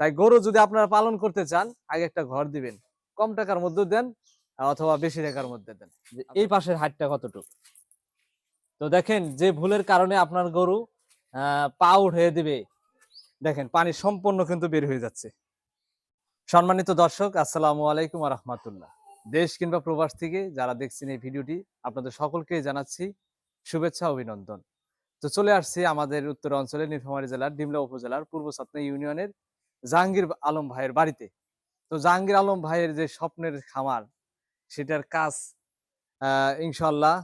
তাই গরু যদি আপনারা পালন করতে চান আগে একটা ঘর দিবেন। কম টাকার মধ্যে দেন অথবা বেশি টাকার মধ্যে দেন। এই পাশের হাটটা কতটুকু? তো দেখেন যে ভুলের কারণে আপনার গরু আহ, পা উঠে দিবে। দেখেন পানি সম্পূর্ণ কিন্তু বের হয়ে যাচ্ছে। সম্মানিত দর্শক আসসালামু আলাইকুম রহমতুল্লাহ দেশ কিংবা প্রবাস থেকে যারা দেখছেন এই ভিডিওটি আপনাদের সকলকে জানাচ্ছি শুভেচ্ছা অভিনন্দন। তো চলে আসছি আমাদের উত্তর অঞ্চলে নীলফামারী জেলার ডিমলা উপজেলার পূর্ব সাতনা ইউনিয়নের জাহাঙ্গীর আলম ভাইয়ের বাড়িতে। তো জাহাঙ্গীর আলম ভাইয়ের যে স্বপ্নের খামার, সেটার কাজ ইনশাল্লাহ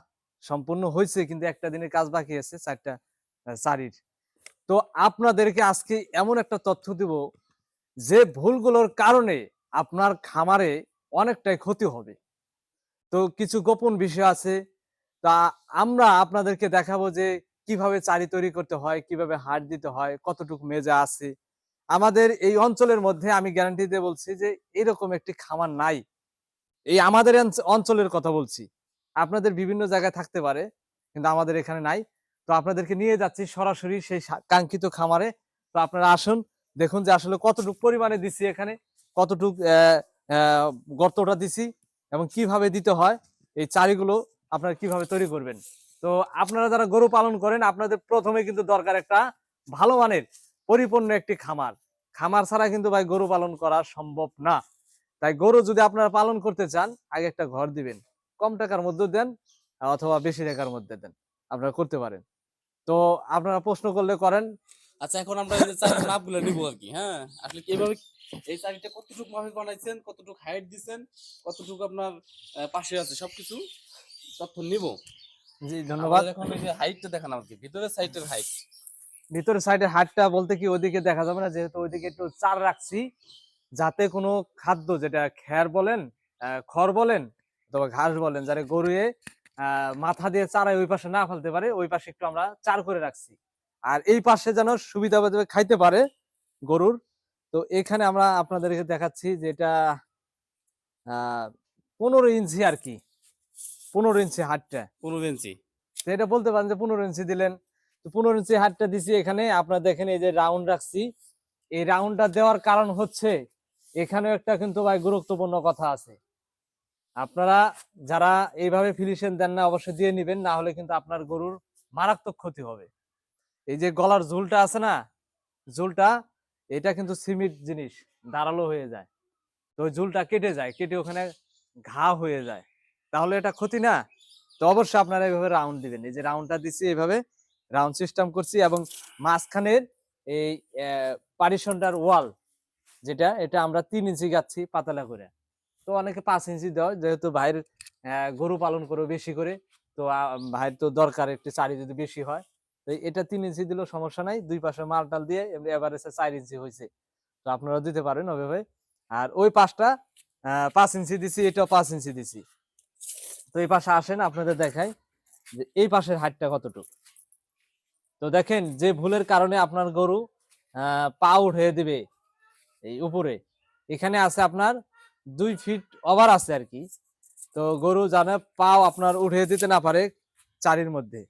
সম্পূর্ণ হয়েছে, কিন্তু একটা দিনের কাজ বাকি আছে, চারটা চারির। তো আপনাদেরকে আজকে এমন একটা তথ্য দিব, যে ভুলগুলোর কারণে আপনার খামারে অনেকটাই ক্ষতি হবে। তো কিছু গোপন বিষয় আছে, তা আমরা আপনাদেরকে দেখাবো যে কীভাবে চারি তৈরি করতে হয়, কীভাবে হাট দিতে হয়, কতটুকু মেজা আছে আমাদের এই অঞ্চলের মধ্যে আমি গ্যারান্টি দিয়ে বলছি যে এরকম একটি খামার নাই। এই আমাদের অঞ্চলের কথা বলছি। আপনাদের বিভিন্ন জায়গায় থাকতে পারে, কিন্তু আমাদের এখানে নাই। তো আপনাদেরকে নিয়ে যাচ্ছি সরাসরি সেই কাঙ্ক্ষিত খামারে। তো আপনারা আসুন, দেখুন যে আসলে কতটুকু পরিমাণে দিছি এখানে, কতটুক গর্তটা দিছি এবং কীভাবে দিতে হয়, এই চারিগুলো আপনারা কীভাবে তৈরি করবেন। তো আপনারা যারা গরু পালন করেন, আপনাদের প্রথমে কিন্তু দরকার একটা ভালো মানের পরিপূর্ণ একটি খামার। খামার ছাড়া কিন্তু ভাই গরু পালন করা সম্ভব না। তাই গরু যদি আপনারা পালন করতে চান আগে একটা ঘর দিবেন। কম টাকার মধ্যে দেন অথবা বেশি টাকার মধ্যে দেন। আপনারা করতে পারেন। তো আপনারা প্রশ্ন করলে করেন। আচ্ছা এখন আমরা এই যে চারের মাপগুলো নিব আর কি হ্যাঁ? আসলে কীভাবে এই চারিটা কতটুকু মাপে বানাইছেন কতটুকু হাইট দিছেন কতটুকু আপনার পাশে আছে সবকিছু তথ্য নিব। জি ধন্যবাদ। এখন এই যে হাইটটা দেখান আমাকে ভিতরের সাইডের হাইট। ভিতরের সাইডের হাটটা বলতে কি ওইদিকে দেখা যাবে না যেহেতু ওইদিকে একটু চার রাখছি। যাতে কোনো খাদ্য যেটা খ্যার বলেন খড় বলেন অথবা ঘাস বলেন যারা গরুয়ে মাথা দিয়ে চারায় ওই পাশে না ফেলতে পারে ওই পাশে একটু আমরা চার করে রাখছি। আর এই পাশে যেন সুবিধা খাইতে পারে গরুর। তো এখানে আমরা আপনাদেরকে দেখাচ্ছি যেটা আহ পনেরো ইঞ্চি আর কি পনেরো ইঞ্চি হাটটা। পনেরো ইঞ্চি। তো এটা বলতে পারেন যে পনেরো ইঞ্চি দিলেন। তো পনেরো ইঞ্চি হাটটা দিছি এখানে। আপনারা দেখেন এই যে রাউন্ড রাখছি। এই রাউন্ডটা দেওয়ার কারণ হচ্ছে, এখানেও একটা কিন্তু ভাই গুরুত্বপূর্ণ কথা আছে। আপনারা যারা এইভাবে ফিনিশন দেন না, অবশ্যই দিয়ে নিবেন, না হলে কিন্তু আপনার গরুর মারাত্মক ক্ষতি হবে। এই যে গলার ঝুলটা আছে না, ঝুলটা, এটা কিন্তু সিমিট জিনিস দাঁড়াল হয়ে যায়। তো ওই ঝুলটা কেটে যায়, কেটে ওখানে ঘা হয়ে যায়। তাহলে এটা ক্ষতি না? তো অবশ্যই আপনারা এইভাবে রাউন্ড দিবেন। এই যে রাউন্ডটা দিচ্ছি এইভাবে রাউন্ড সিস্টেম করছি এবং মাঝখানের এই পারিশনটার ওয়াল যেটা, এটা আমরা তিন ইঞ্চি গাচ্ছি পাতলা করে। তো অনেকে পাঁচ ইঞ্চি দেওয়া যেহেতু ভাইয়ের গরু পালন করে বেশি করে, তো ভাইয়ের তো দরকার একটু চারি যদি বেশি হয়। তো এটা তিন ইঞ্চি দিলেও সমস্যা নাই, দুই পাশে মাল টাল দিয়ে এমনি এভারেজে চার ইঞ্চি হয়েছে তো আপনারা দিতে পারেন ওইভাবে আর ওই পাশটা পাঁচ ইঞ্চি দিছি, এটাও পাঁচ ইঞ্চি দিছি। তো এই পাশে আসেন, আপনাদের দেখাই যে এই পাশের হাইটটা কতটুকু। তো দেখেন যে ভুলের কারণে আপনার গরু পা উঠে দিবে এই উপরে। এখানে আছে আপনার দুই ফিট ওভার আছে আর কি। তো গরু জানে পাও আপনার উঠে দিতে না পারে চারির মধ্যে।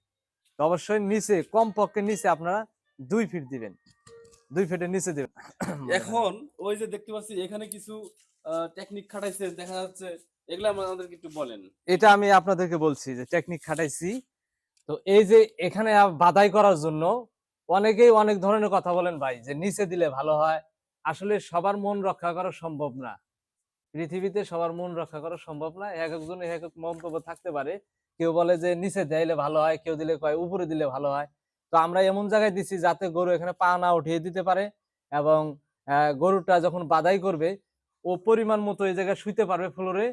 তো অবশ্যই নিচে কম পক্ষে নিচে আপনারা দুই ফিট দিবেন। দুই ফিটের নিচে দিবেন। এখন ওই যে দেখতে পাচ্ছি এখানে কিছু টেকনিক খাটাইছে দেখা যাচ্ছে এগুলো আমাদেরকে একটু বলেন। এটা আমি আপনাদেরকে বলছি যে টেকনিক খাটাইছি। তো এই যে এখানে বাধাই করার জন্য অনেকেই অনেক ধরনের কথা বলেন ভাই, যে নিচে দিলে ভালো হয়। আসলে সবার মন রক্ষা করা সম্ভব না। পৃথিবীতে সবার মন রক্ষা করা সম্ভব না। এক একজন এক এক মন্তব্য থাকতে পারে। কেউ বলে যে নিচে দিলে ভালো হয়, কেউ দিলে কয় উপরে দিলে ভালো হয়। তো আমরা এমন জায়গায় দিছি যাতে গরু এখানে পা না উঠিয়ে দিতে পারে এবং গরুটা যখন বাদাই করবে, ও পরিমাণ মতো এই জায়গায় শুইতে পারবে ফ্লোরে,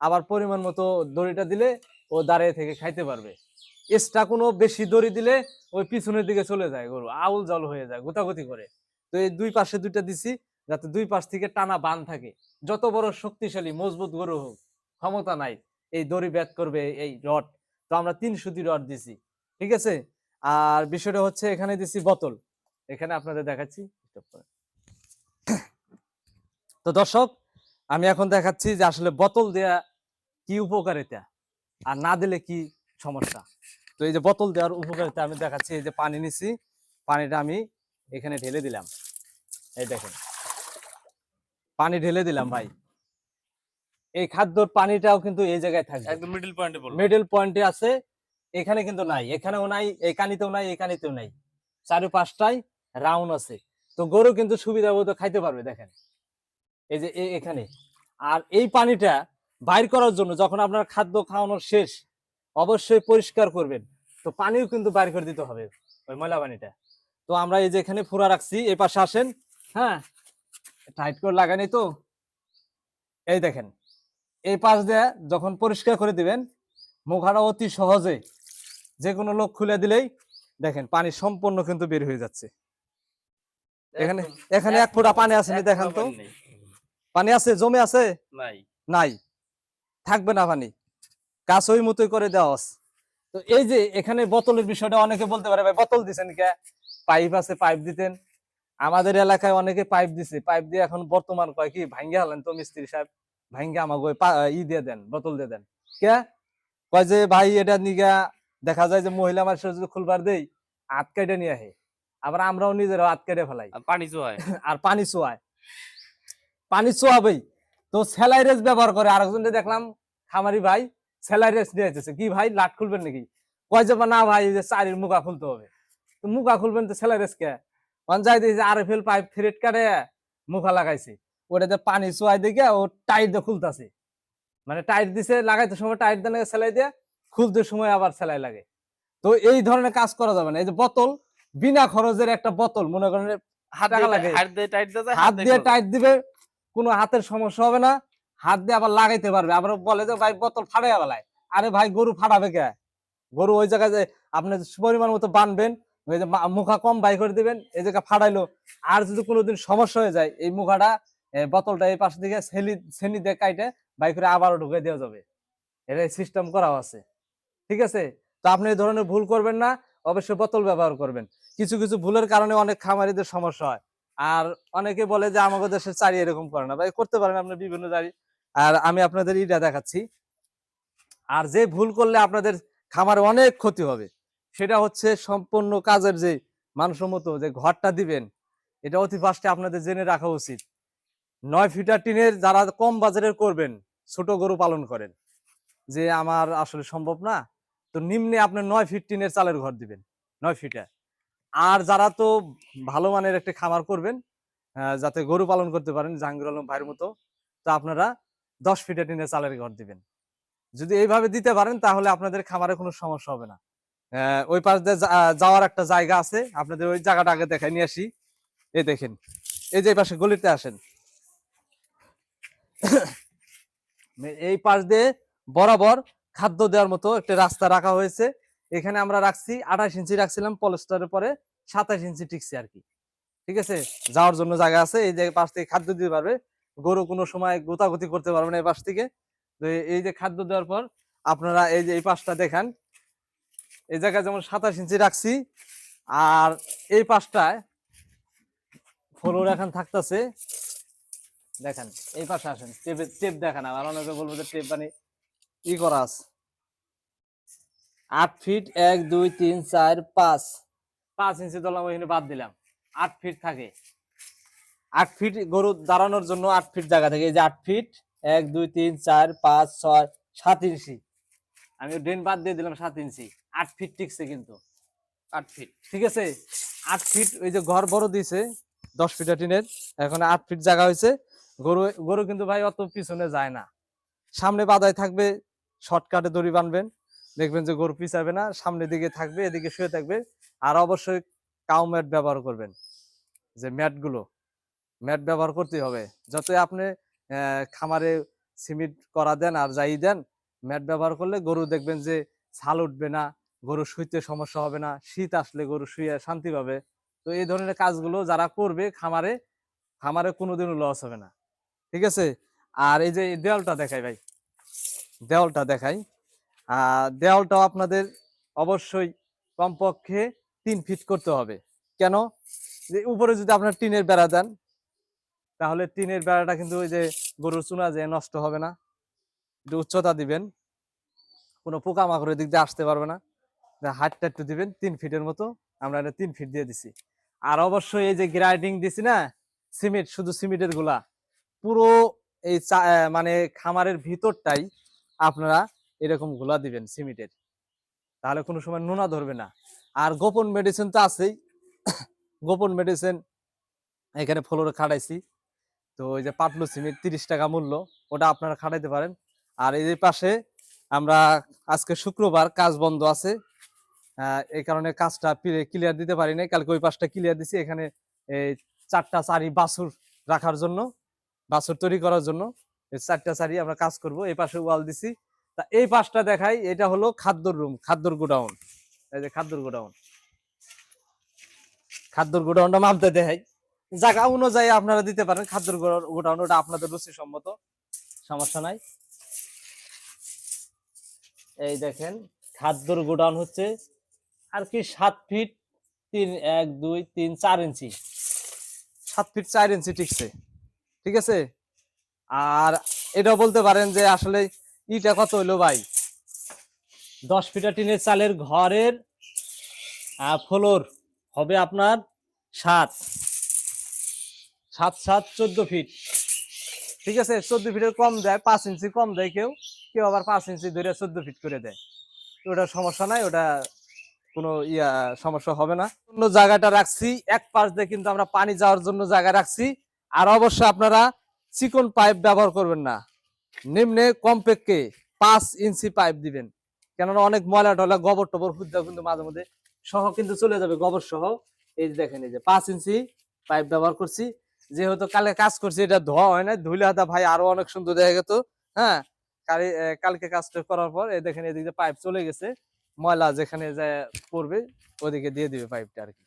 আবার পরিমাণ মতো দড়িটা দিলে ও দাঁড়িয়ে থেকে খাইতে পারবে। এক্সট্রা কোনো বেশি দড়ি দিলে ওই পিছনের দিকে চলে যায় গরু, আউল জল হয়ে যায় গোতাগতি করে। তো এই দুই পাশে দুইটা দিছি, যাতে দুই পাশ থেকে টানা বান থাকে। যত বড় শক্তিশালী, মজবুত গরু হোক, ক্ষমতা নাই, এই দড়ি ব্যাত করবে এই রড। তো আমরা তিন সুতি রড দিছি, ঠিক আছে? আর বিষয়টা হচ্ছে এখানে দিছি বোতল। এখানে আপনাদের দেখাচ্ছি তো দর্শক, আমি এখন দেখাচ্ছি যে আসলে বোতল দেয়া কি উপকারিতা, আর না দিলে কি সমস্যা। তো এই যে বোতল দেওয়ার উপকারিতা আমি দেখাচ্ছি এই যে পানি নিছি পানিটা আমি এখানে ঢেলে দিলাম। এই দেখেন। পানি ঢেলে দিলাম ভাই। এই খাদ্যর পানিটাও কিন্তু এই জায়গায় থাকবে। একদম মিডল পয়েন্টে মিডল পয়েন্টে আছে এখানে কিন্তু নাই এখানেও নাই এই কানিতেও নাই এই কানিতেও নাই। চারি পাঁচটায় রাউন্ড আছে। তো গরু কিন্তু সুবিধা মতো খাইতে পারবে দেখেন। এই যে এখানে। আর এই পানিটা বাইর করার জন্য যখন আপনার খাদ্য খাওয়ানোর শেষ অবশ্যই পরিষ্কার করবেন। তো পানিও কিন্তু বাইর করে দিতে হবে ওই ময়লা পানিটা। তো আমরা এই যে এখানে ফুরা রাখছি এই পাশে আসেন। হ্যাঁ? টাইট করে লাগানি তো। এই দেখেন এই পাশ দিয়ে যখন পরিষ্কার করে দিবেন মুখাটা অতি সহজে যে কোনো লোক খুলে দিলেই দেখেন পানি সম্পূর্ণ কিন্তু বের হয়ে যাচ্ছে। এখানে এখানে এক ফোঁটা পানি আছে নি দেখান তো। পানি আছে? জমে আছে? নাই। নাই। থাকবে না পানি। কাজ ওই মতোই করে দেওয়া আছে। তো এই যে এখানে বোতলের বিষয়টা অনেকে বলতে পারে ভাই বোতল দিছেন কে? পাইপ আছে পাইপ দিতেন। আমাদের এলাকায় অনেকে পাইপ দিছে। পাইপ দিয়ে এখন বর্তমান কয় কি ভাঙ্গে হলেন তো মিস্ত্রি সাহেব। ভাঙ্গে আমাকে ই দিয়ে দেন বোতল দিয়ে দেন। কে? কয় যে ভাই এটা নিগা দেখা যায় যে মহিলা মানুষের যদি খুলবার দেই হাত কেটে নিয়ে আহে। আবার আমরাও নিজেরাও হাত কেটে ফেলাই। পানি চোহায় আর পানি চোয়ায়। পানি চোয়াবেই। তো স্যালাইরেজ ব্যবহার করে আরেকজনকে দেখলাম খামারি ভাই স্যালাইরেজ নিয়ে এসেছে কি ভাই লাট খুলবেন নাকি? কয় যে না ভাই যে চারির মুখা খুলতে হবে। তো মুখা খুলবেন তো কে? দিয়েছে R F L pipe thread কাটে মুখা লাগাইছে। ওটাতে পানি চোয়াই দিকে ও টাইট দিয়ে খুলতাছে। মানে টাইট দিছে লাগাইতে সময় টাইট দিয়ে সেলাই দিয়ে খুলতে সময় আবার সেলাই লাগে। তো এই ধরনের কাজ করা যাবে না। এই যে বোতল বিনা খরচের একটা বোতল মনে করেন হাত দিয়ে। টাইট দিবে কোনো হাতের সমস্যা হবে না। হাত দিয়ে আবার লাগাইতে পারবে। আবার বলে যে, ভাই, বোতল ফাটাইয়া বেলায় আরে ভাই, গরু ফাটাবে কে? গরু ওই জায়গায় যে আপনি পরিমাণ মতো বানবেন, ওই যে মুখা কম বাই করে দিবেন, এই জায়গা ফাটাইলো। আর যদি কোনোদিন সমস্যা হয়ে যায়, এই মুখাটা বোতলটা এই পাশ দিকে ছেলি, ছেনি দিয়ে কাইটে বাই করে আবারও ঢুকে দেওয়া যাবে। এটা সিস্টেম করাও আছে। ঠিক আছে? তো আপনি এই ধরনের ভুল করবেন না, অবশ্যই বোতল ব্যবহার করবেন। কিছু কিছু ভুলের কারণে অনেক খামারিদের সমস্যা হয়। আর অনেকে বলে যে আমাদের দেশের চারি এরকম করে না। ভাই, করতে পারেন আপনি বিভিন্ন চারি আর আমি আপনাদের ইটা দেখাচ্ছি। আর যে ভুল করলে আপনাদের খামারে অনেক ক্ষতি হবে, সেটা হচ্ছে সম্পূর্ণ কাজের যে মানসম্মত যে ঘরটা দিবেন, এটা অতি ফার্স্টে আপনাদের জেনে রাখা উচিত। নয় ফিটার টিনের যারা কম বাজারের করবেন, ছোট গরু পালন করেন, যে আমার আসলে সম্ভব না, তো নিম্নে আপনি নয় ফিট টিনের চালের ঘর দিবেন, নয় ফিটা। আর যারা তো ভালো মানের একটা খামার করবেন যাতে গরু পালন করতে পারেন, জাহাঙ্গীর আলম ভাইয়ের মতো, তো আপনারা দশ ফিটে টিনের চালের ঘর দিবেন। যদি এইভাবে দিতে পারেন, তাহলে আপনাদের খামারে কোনো সমস্যা হবে না। ওই পাশ দিয়ে যাওয়ার একটা জায়গা আছে। আপনাদের ওই জায়গাটা আগে দেখাই, নিয়ে আসি। এই দেখেন, এই যে পাশে গলিতে আসেন। এই পাশ দিয়ে বরাবর খাদ্য দেওয়ার মতো একটা রাস্তা রাখা হয়েছে। এখানে আমরা রাখছি আঠাশ ইঞ্চি রাখছিলাম, পলেস্টারের পরে সাতাশ ইঞ্চি টিকছি আর কি। ঠিক আছে? যাওয়ার জন্য জায়গা আছে। এই যে পাশ থেকে খাদ্য দিতে পারবে। গরু কোনো সময় গোতাগুতি করতে পারবে না এই পাশ থেকে। তো এই- যে খাদ্য দেওয়ার পর আপনারা এই যে এই পাশটা দেখান। এই জায়গায় যেমন সাতাশ ইঞ্চি রাখছি, আর এই পাশটায় ফলোর এখন থাকতেছে। দেখেন, এই পাশে আসেন, টেপ টেপ দেখান আর অনেকে বলব যে টেপ মানে ই করা আছে। আট ফিট এক, দুই, তিন, চার, পাঁচ। পাঁচ ইঞ্চি দলাম ওইখানে বাদ দিলাম। আট ফিট থাকে। আট ফিট গরু দাঁড়ানোর জন্য আট ফিট জায়গা থাকে। এই যে আট ফিট এক দুই তিন চার পাঁচ ছয় সাত ইঞ্চি। আমি ড্রেন বাদ দিয়ে দিলাম সাত ইঞ্চি। আট ফিট টিকছে কিন্তু। আট ফিট। ঠিক আছে? আট ফিট ওই যে ঘর বড় দিয়েছে দশ ফিট টিনের এখন আট ফিট জায়গা হয়েছে। গরু গরু কিন্তু ভাই অত পিছনে যায় না। সামনে বাদায় থাকবে শর্টকাটে দড়ি বানবেন দেখবেন যে গরু পিছাবে না সামনের দিকে থাকবে এদিকে শুয়ে থাকবে। আর অবশ্যই কাউ ম্যাট ব্যবহার করবেন যে ম্যাটগুলো ম্যাট ব্যবহার করতে হবে। যতই আপনি খামারে সিমেন্ট করা দেন আর যাই দেন, ম্যাট ব্যবহার করলে গরু দেখবেন যে ছাল উঠবে না, গরু শুইতে সমস্যা হবে না, শীত আসলে গরু শুয়ে শান্তি পাবে। তো এই ধরনের কাজগুলো যারা করবে খামারে খামারে কোনোদিনও লস হবে না। ঠিক আছে? আর এই যে দেওয়ালটা দেখাই ভাই দেওয়ালটা দেখাই। দেওয়ালটাও আপনাদের অবশ্যই কমপক্ষে তিন ফিট করতে হবে। কেন? যে উপরে যদি আপনার টিনের বেড়া দেন তাহলে টিনের বেড়াটা কিন্তু ওই যে গরুর চুনা যে নষ্ট হবে না। একটু উচ্চতা দিবেন। কোনো পোকামাকড়ের দিক দিয়ে আসতে পারবে না। হাটটা একটু দিবেন, তিন ফিটের মতো। আমরা এটা তিন ফিট দিয়ে দিছি। আর অবশ্যই এই যে গ্রাইডিং দিছি না, সিমেন্ট, শুধু সিমেন্টেরগুলা। পুরো এই মানে খামারের ভিতরটাই আপনারা এরকম ঘোলা দিবেন সিমেন্টের। তাহলে কোনো সময় নোনা ধরবে না। আর গোপন মেডিসিন তো আছেই। গোপন মেডিসিন এখানে ফ্লোরে খাটাইছি। তো ওই যে পাটলু সিমেন্ট তিরিশ টাকা মূল্য, ওটা আপনারা খাটাইতে পারেন। আর এই পাশে আমরা আজকে শুক্রবার কাজ বন্ধ আছে। এই কারণে কাজটা ক্লিয়ার দিতে পারি নাই। কালকে ওই পাশটা ক্লিয়ার দিছি, এখানে এই চারটা চারি বাছুর রাখার জন্য বাছুর তৈরি করার জন্য। এই চারটা চারি আমরা কাজ করব, এই পাশে ওয়াল দিছি। তা এই পাশটা দেখাই, এটা হলো খাদ্যর রুম, খাদ্যর গোডাউন। এই যে খাদ্যর গোডাউন। খাদ্যর গোডাউনটা মাপতে দেখাই। জায়গা অনুযায়ী আপনারা দিতে পারেন খাদ্যর গোডাউন ওটা আপনাদের রুচি সম্মত। সমস্যা নাই। এই দেখেন খাদ্যর গোডাউন হচ্ছে আর কি সাত ফিট তিন এক দুই তিন চার ইঞ্চি। সাত ফিট চার ইঞ্চি টিকছে। ঠিক আছে? আর এটা বলতে পারেন যে আসলে ইটা কত হইল ভাই? দশ ফিটা টিনের চালের ঘরের ফ্লোর হবে আপনার সাত। সাত সাত, চোদ্দ ফিট ঠিক আছে? চোদ্দ ফিটের কম দেয়, পাঁচ ইঞ্চি কম দেয় কেউ। কেউ আবার পাঁচ ইঞ্চি ধরে চোদ্দ ফিট করে দেয়। ওটা সমস্যা নাই, ওটা কোনো ইয়া, সমস্যা হবে না। অন্য জায়গাটা রাখছি, এক পাশ দিয়ে কিন্তু আমরা পানি যাওয়ার জন্য জায়গা রাখছি। আর অবশ্যই আপনারা চিকন পাইপ ব্যবহার করবেন না। নিম্নে কমপক্ষে পাঁচ ইঞ্চি পাইপ দিবেন। কেননা অনেক ময়লা টয়লা, গোবর টবর হুদ্দা কিন্তু মাঝে মধ্যে সহ কিন্তু চলে যাবে, গোবর সহ। এই যে দেখেন, এই যে পাঁচ ইঞ্চি পাইপ ব্যবহার করছি। যেহেতু কালকে কাজ করছি, এটা ধোয়া হয় না ধুলে হাতা ভাই আরও অনেক সুন্দর দেখা গেত। হ্যাঁ কালি- কালকে কাজটা করার পর দেখেন এদিকে পাইপ চলে গেছে। ময়লা যেখানে যায় পড়বে, ওদিকে দিয়ে দিবে পাইপটা আর কি।